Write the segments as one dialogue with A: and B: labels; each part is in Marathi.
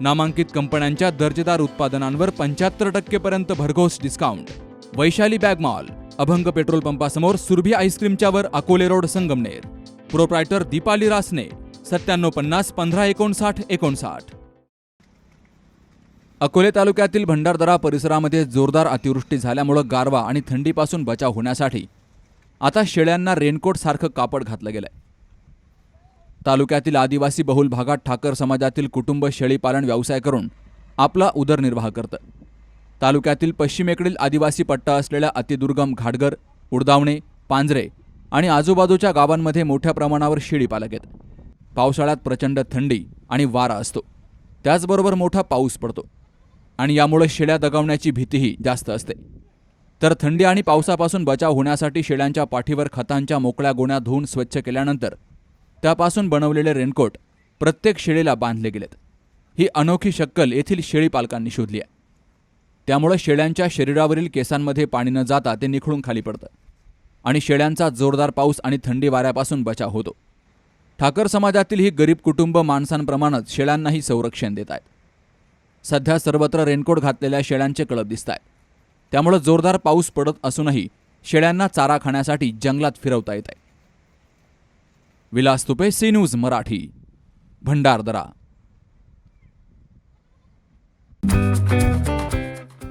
A: नामांकित कंपन्यांच्या दर्जेदार उत्पादनांवर पंच्याहत्तर टक्केपर्यंत भरघोस discount Vaishali bag mall Abhang petrol पंपासमोर Surabhi आईस्क्रीमच्यावर अकोले रोड संगमनेर. प्रोप्रायटर दीपाली रासने सत्त्याण्णव पन्नास पंधरा एकोणसाठ एकोणसाठ. अकोले तालुक्यातील भंडारदरा परिसरामध्ये जोरदार अतिवृष्टी झाल्यामुळं गारवा आणि थंडीपासून बचाव होण्यासाठी आता शेळ्यांना रेनकोट सारखं कापड घातलं गेलंय. तालुक्यातील आदिवासी बहुल भागात ठाकर समाजातील कुटुंब शेळीपालन व्यवसाय करून आपला उदरनिर्वाह करतं तालुक्यातील पश्चिमेकडील आदिवासी पट्टा असलेल्या अतिदुर्गम घाटगर उडदावणे पांजरे आणि आजूबाजूच्या गावांमध्ये मोठ्या प्रमाणावर शेळीपालक आहेत पावसाळ्यात प्रचंड थंडी आणि वारा असतो. त्याचबरोबर मोठा पाऊस पडतो आणि यामुळे शेळ्या दगावण्याची भीतीही जास्त असते. तर थंडी आणि पावसापासून बचाव होण्यासाठी शेळ्यांच्या पाठीवर खतांच्या मोकळ्या गोण्या धुवून स्वच्छ केल्यानंतर त्यापासून बनवलेले रेनकोट प्रत्येक शेळीला बांधले गेलेत. ही अनोखी शक्कल येथील शेळी पालकांनी शोधली आहे. त्यामुळं शेळ्यांच्या शरीरावरील केसांमध्ये पाणी न जाता ते निखळून खाली पडतं आणि शेळ्यांचा जोरदार पाऊस आणि थंडी वाऱ्यापासून बचाव होतो. ठाकर समाजातील ही गरीब कुटुंब माणसांप्रमाणेच शेळ्यांनाही संरक्षण देत आहेत. सध्या सर्वत्र रेनकोट घातलेल्या शेळ्यांचे कळप दिसत आहेत त्यामुळं जोरदार पाऊस पडत असूनही शेळ्यांना चारा खाण्यासाठी जंगलात फिरवता येत आहे. Vilas Tupe C news Marathi Bhandardara.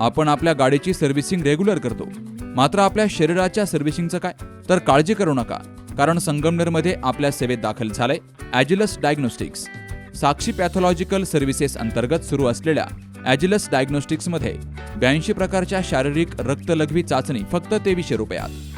A: आपण आपल्या गाडीची सर्व्हिसिंग रेग्युलर करतो. मात्र आपल्या शरीराच्या सर्व्हिसिंगचं काय? तर काळजी करू नका कारण संगमनेरमध्ये आपल्या सेवेत दाखल झालंय Agilus diagnostics. Sakshi pathological services अंतर्गत सुरू असलेल्या ॲजिलस डायग्नोस्टिक्समध्ये ब्याऐंशी प्रकारच्या शारीरिक रक्तलघवी चाचणी फक्त तेवीसशे रुपयात.